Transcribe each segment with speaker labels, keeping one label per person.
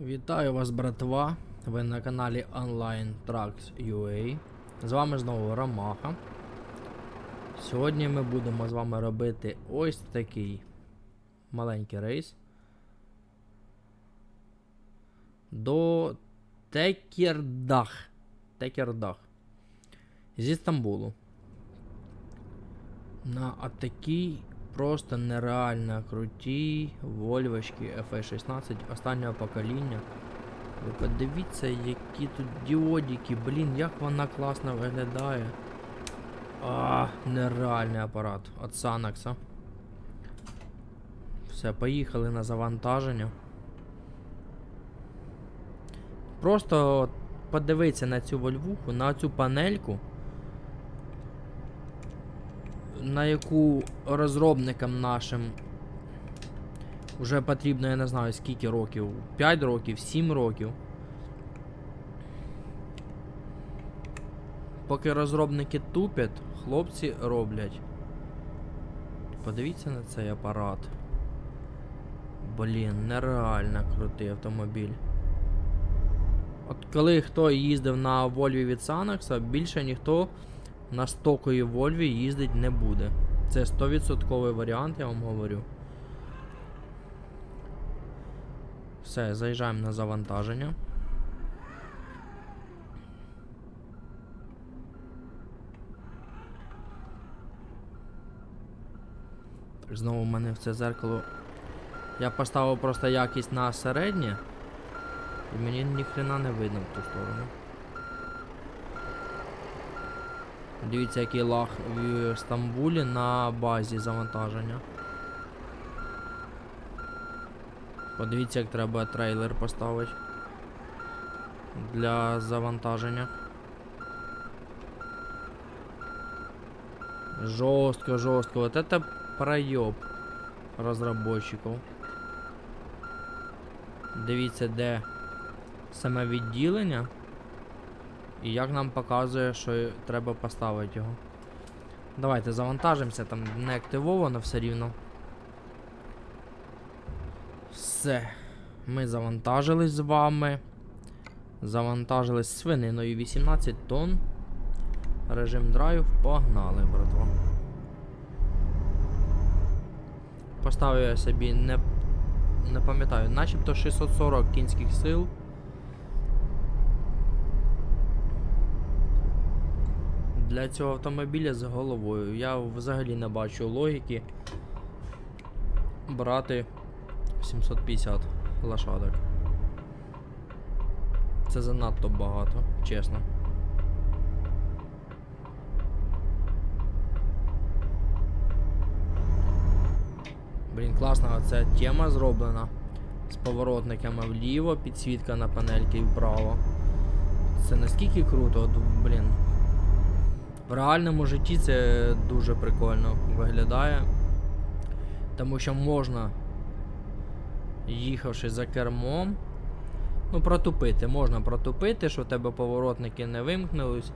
Speaker 1: Вітаю вас, братва! Ви на каналі Online Tracks UA. З вами знову Ромаха. Сьогодні ми будемо з вами робити ось такий маленький рейс до Текердах. Текердах. Зі Стамбулу. На атакій просто нереально крутій Вольвочки FE16 останнього покоління. Ви подивіться, які тут діодики, блін, як вона класно виглядає. А, нереальний апарат від Санакса. Все, поїхали на завантаження. Просто подивіться на цю вольвуху, на цю панельку на яку розробникам нашим вже потрібно, я не знаю скільки років, 5 років, 7 років. Поки розробники тупять, хлопці роблять. Подивіться на цей апарат. Блін, нереально крутий автомобіль. От коли хто їздив на Вольві від Санакса, більше ніхто на стоковій Вольві їздить не буде. Це 100% варіант, я вам говорю. Все, заїжджаємо на завантаження. Знову в мене в це зеркало. Я поставив просто якість на середнє. І мені ніхрена не видно в ту сторону. Дивіться, який лаг в Стамбулі на базі завантаження. Подивіться, як треба трейлер поставити для завантаження. Жестко, жестко. Вот это проеб розробників. Дивіться, де саме відділення. І як нам показує, що треба поставити його. Давайте завантажимося, там не активовано все рівно. Все. Ми завантажились з вами. Завантажились свининою 18 тонн. Режим драйв, погнали, братва. Поставив я собі не, не пам'ятаю, начебто 640 кінських сил. Для цього автомобіля з головою. Я взагалі не бачу логіки брати 750 лошадок. Це занадто багато, чесно. Блін, класна ця тема зроблена. З поворотниками вліво, підсвітка на панельки вправо. Це наскільки круто, блін. В реальному житті це дуже прикольно виглядає. Тому що можна, їхавши за кермом, ну, протупити. Можна протупити, що в тебе поворотники не вимкнулись.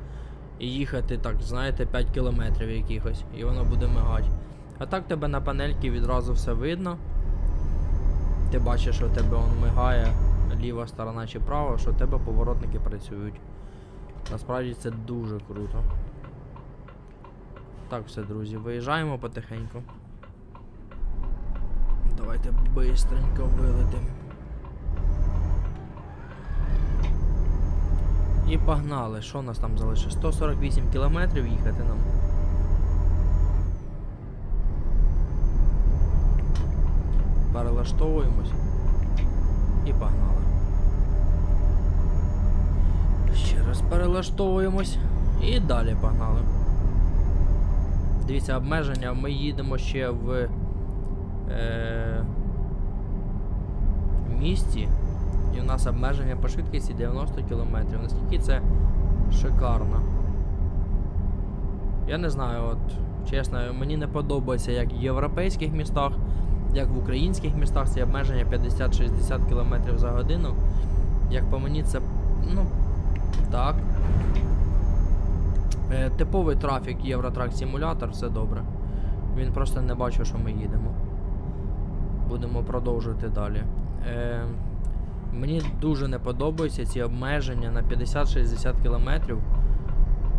Speaker 1: І їхати так, знаєте, 5 кілометрів якихось, і воно буде мигати. А так тебе на панельці відразу все видно. Ти бачиш, що в тебе он мигає ліва сторона чи права, що в тебе поворотники працюють. Насправді це дуже круто. Так, все, друзі, виїжджаємо потихеньку. Давайте бистренько вилетим. І погнали. Що у нас там залишилось? 148 кілометрів їхати нам. Перелаштовуємось. І погнали. Ще раз перелаштовуємось. І далі погнали. Дивіться, обмеження, ми їдемо ще в е, місті, і у нас обмеження по швидкості 90 км. Наскільки це шикарно. Я не знаю, от, чесно, мені не подобається як в європейських містах, як в українських містах ці обмеження 50-60 км за годину. Як по мені це, ну, так. Е, типовий трафік Євротрак симулятор, все добре. Він просто не бачив, що ми їдемо. Будемо продовжувати далі. Е, Мені дуже не подобаються ці обмеження на 50-60 кілометрів.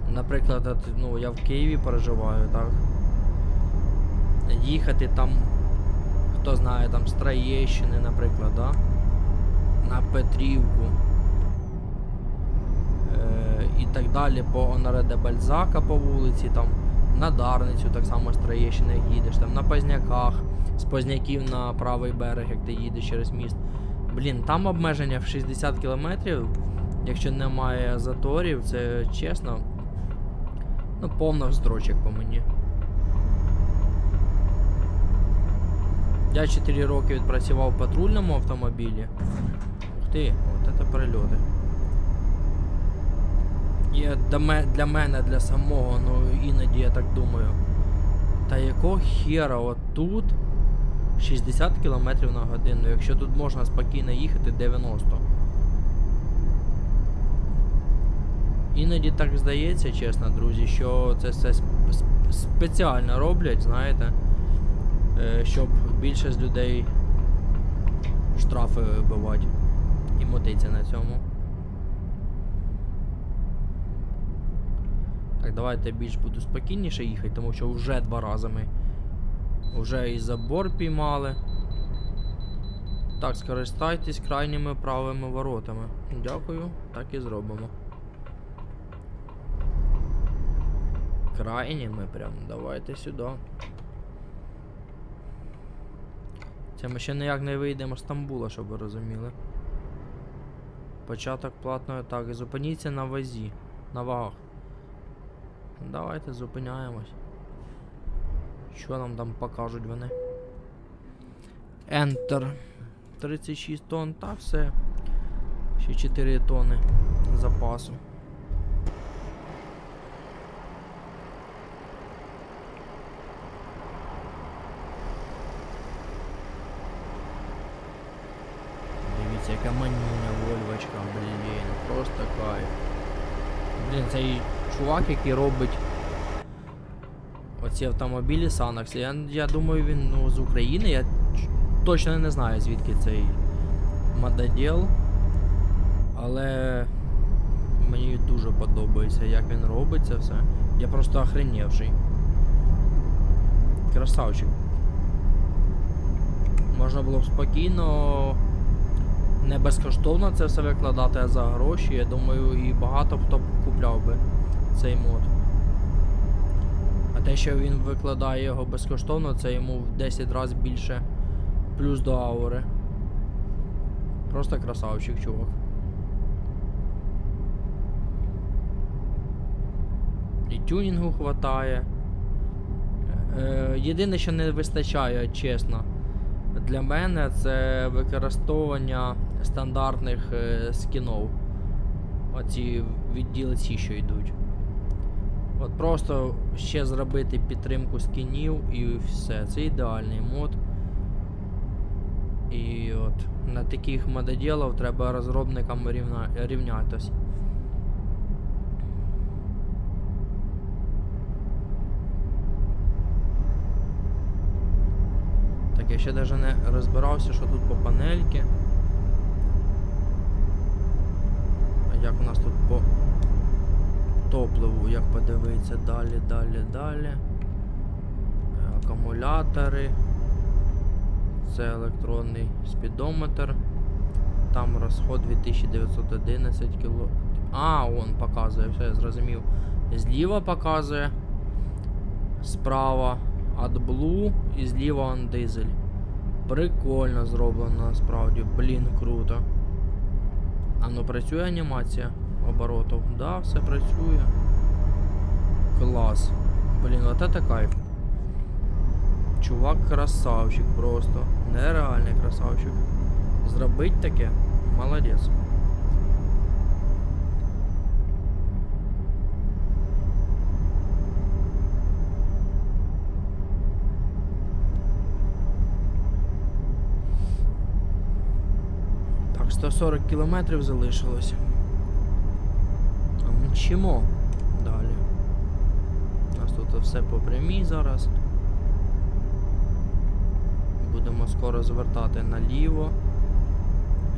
Speaker 1: Наприклад, от, ну, я в Києві проживаю, так. Їхати там, хто знає, там з Троєщини, наприклад, да? на Петрівку. І так далі по Оноре де Бальзака по вулиці, там на Дарницю так само з Троєщини як їдеш, там на Позняках, з Позняків на правий берег, як ти їдеш через міст. Блін, там обмеження в 60 кілометрів, якщо немає заторів, це чесно. Ну, повно строчок по мені. Я 4 роки відпрацював в патрульному автомобілі. Ух ти, от це прильоти. І для мене, для самого, ну іноді я так думаю. Та якого хера от тут 60 км на годину, якщо тут можна спокійно їхати 90. Іноді так здається, чесно, друзі, що це все сп- сп- спеціально роблять, знаєте, е, щоб більше з людей штрафи вибивати і мотиться на цьому. Давайте більш буду спокійніше їхати, тому що вже два рази ми вже і забор піймали. Так, скористайтесь крайніми правими воротами. Дякую, так і зробимо. Крайніми прям, давайте сюди. Це ми ще ніяк не вийдемо з Стамбула, щоб ви розуміли. Початок платної так, зупиніться на вазі, на вагах. Давайте зупиняємось. Що нам там покажуть вони? Enter. 36 тонн, та все. Ще 4 тонни запасу. Дивіться, яка манюня вольвочка, блін, просто кайф. Блін, цей чувак, який робить оці автомобілі Санакс, я, я думаю, він ну, з України. Я точно не знаю, звідки цей мододіл. Але мені дуже подобається, як він робить це все. Я просто охренівший. Красавчик. Можна було б спокійно не безкоштовно це все викладати, а за гроші. Я думаю, і багато хто купляв би цей мод. А те, що він викладає його безкоштовно, це йому в 10 разів більше плюс до аури. Просто красавчик, чувак. І тюнінгу хватає. Е, єдине, що не вистачає, чесно, для мене це використовування стандартних е, скінов. Оці від DLC, що йдуть. От просто ще зробити підтримку скінів і все. Це ідеальний мод. І от на таких мододілів треба розробникам рівна... рівнятись. Так, я ще навіть не розбирався, що тут по панельки. А як у нас тут по топливу, як подивитися, далі, далі, далі. Акумулятори. Це електронний спідометр. Там розход 2911 кіло. А, он показує, все, я зрозумів. Зліва показує. Справа AdBlue і зліва он дизель. Прикольно зроблено насправді. Блін, круто. А ну працює анімація оборотів? Да, все працює. Клас. Блін, от это кайф. Чувак красавчик просто. Нереальний красавчик. Зробить таке. Молодець. Так, 140 кілометрів залишилось. Мчимо далі. У нас тут все по прямій зараз. Будемо скоро звертати наліво.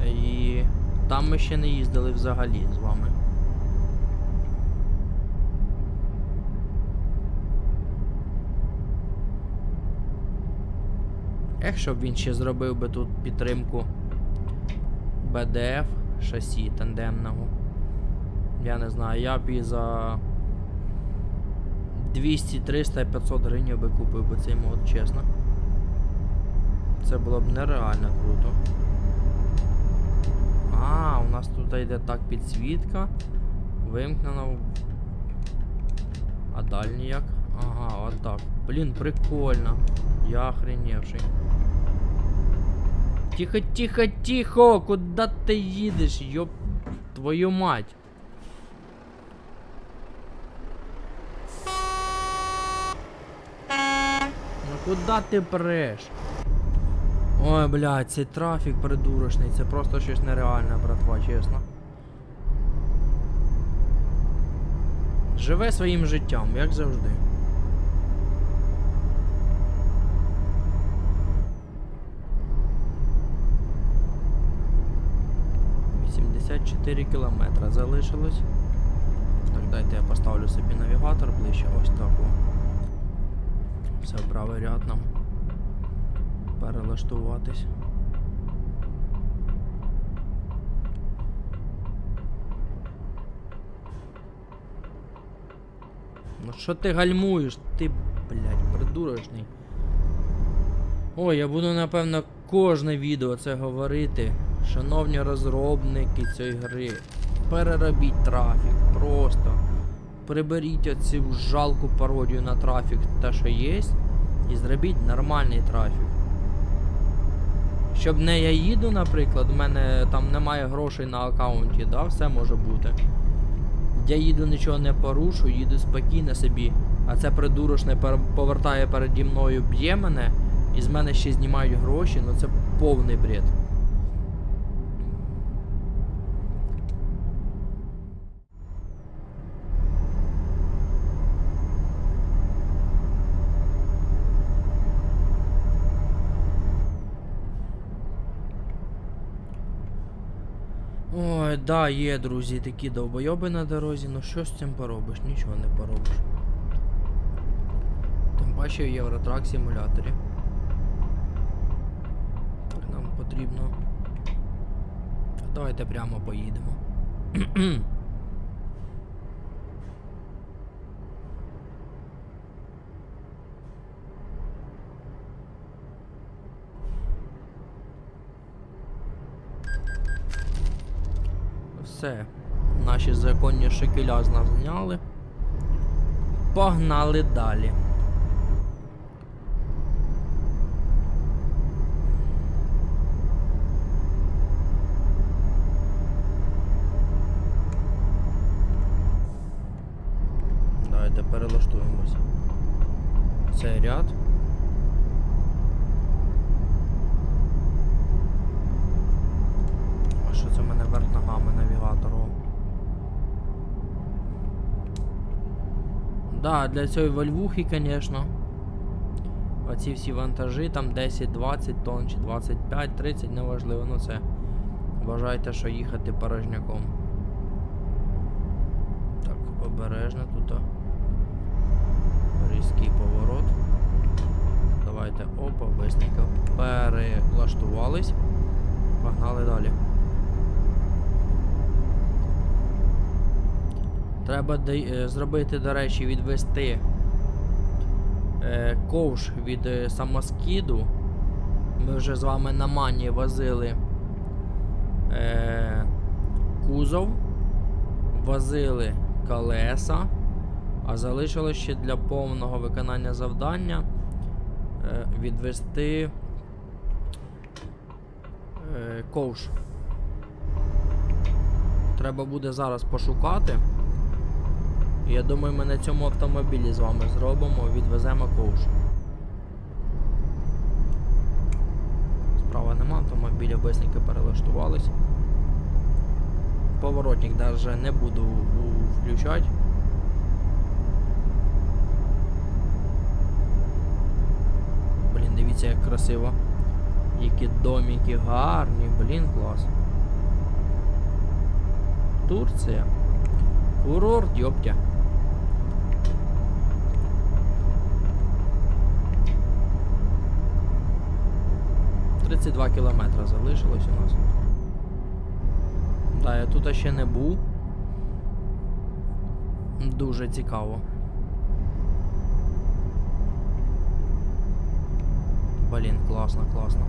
Speaker 1: І Там ми ще не їздили взагалі з вами. Ех, щоб він ще зробив би тут підтримку BDF шасі тандемного. Я не знаю, я б і за 200, 300, 500 гривень би купив би цей мод, чесно. Це було б нереально круто. А, у нас тут йде так підсвітка. Вимкнена. в- А дальній як? Ага, отак. Блін, прикольно. Я охреневший. Тихо, тихо, тихо! Куда ти їдеш? Йоп твою мать. Ну куда ти преш? Ой, блядь, цей трафік придурочний, це просто щось нереальне, братва, чесно. Живе своїм життям, як завжди. Вісімдесят чотири кілометра залишилось. Так, дайте я поставлю собі навігатор ближче, ось так. Все, правий ряд нам перелаштуватись. Ну що ти гальмуєш? Ти, блядь, придурочний. Ой, я буду напевно кожне відео це говорити. Шановні розробники цієї гри, переробіть трафік, просто. Приберіть оцю жалку пародію на трафік, те, що є, і зробіть нормальний трафік. Щоб не я їду, наприклад, в мене там немає грошей на аккаунті, да, все може бути. Я їду, нічого не порушу, їду спокійно собі, а це придурочне повертає переді мною, б'є мене, і з мене ще знімають гроші, ну це повний бред. Ой, да, є, друзі, такі довбойоби на дорозі, ну що з цим поробиш? Нічого не поробиш. Тим паче в Євротрак симуляторі. Нам потрібно. Давайте прямо поїдемо. Все. Наші законні шекеля з нас зняли. Погнали далі. Давайте перелаштуємося. Цей ряд. А що це в мене верх ногами навігатору? Да, для цієї вольвухи, звісно. Оці всі вантажі, там 10-20 тонн чи 25-30, неважливо, ну це. Вважайте, що їхати порожняком. Так, обережно тут. Різкий поворот. Давайте опа, бисненько перелаштувались. Погнали далі. Треба е, зробити, до речі, відвести е, ковш від е, самоскіду. Ми вже з вами на мані возили кузов, возили колеса, а залишилось ще для повного виконання завдання відвести ковш. Треба буде зараз пошукати. Я думаю, ми на цьому автомобілі з вами зробимо, відвеземо ковш. Справа нема, автомобіля бесненько перелаштувались. Поворотник навіть не буду включати. Блін, дивіться, як красиво. Які домики гарні, блін, клас. Турція. Курорт, йоптя. Тридцять два кілометри залишилось у нас. Да, я тут ще не був. Дуже цікаво. Блін, класно, класно.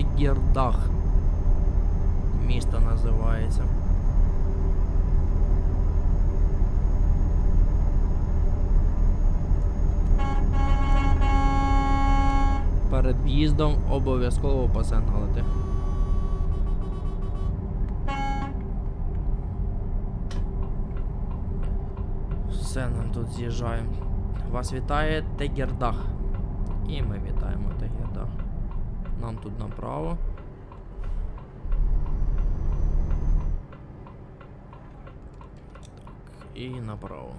Speaker 1: Тегердах. Місто називається. Перед в'їздом обов'язково посигналити. Все, нам тут з'їжджаємо. Вас вітає Тегердах. І ми вітаємо Тегердах. Нам тут направо. Так, і направо.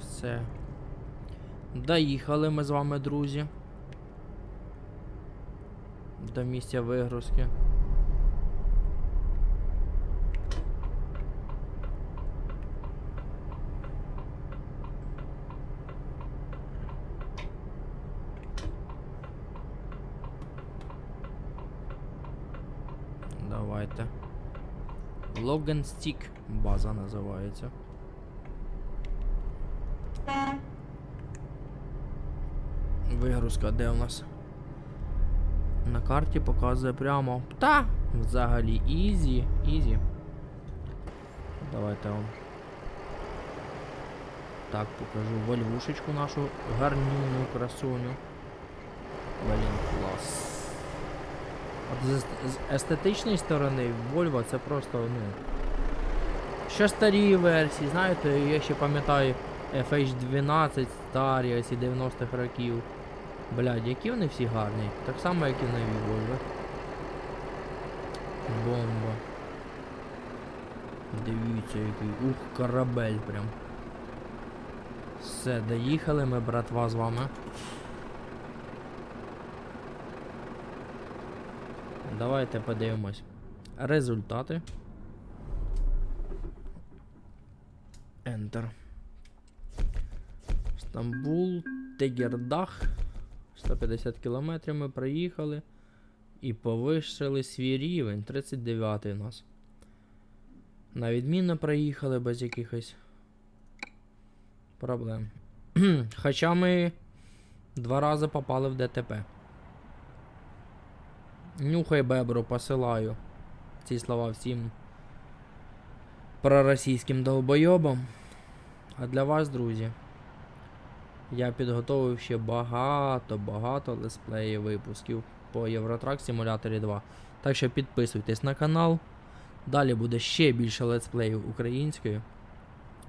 Speaker 1: Все. Доїхали ми з вами, друзі. До місця вигрузки. Давайте. Logan Stick база називається. Вигрузка де у нас? На карті показує прямо. Та! Взагалі ізі, ізі. Давайте вам. Так, покажу вольвушечку нашу гарнюну красуню. Блін, клас. От з, з естетичної сторони Volvo це просто, ну. Ще старі версії, знаєте, я ще пам'ятаю FH12 старі, ось 90-х років. Блядь, які вони всі гарні. Так само, як і нові Volvo. Бомба. Дивіться, який. Ух, корабель прям. Все, доїхали ми, братва, з вами. Давайте подивимось. Результати. Enter. Стамбул, Тегердах. 150 кілометрів ми проїхали. І повищили свій рівень. 39 у нас. На відмінно проїхали без якихось проблем. Хоча ми два рази попали в ДТП. Нюхай бебру, посилаю. Ці слова всім проросійським долбойобам. А для вас, друзі, я підготовив ще багато-багато летсплеїв випусків по Євротрак Simulator 2. Так що підписуйтесь на канал. Далі буде ще більше летсплеїв українською.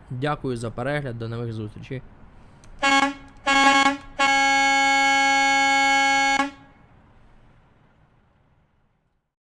Speaker 1: Дякую за перегляд, до нових зустрічей.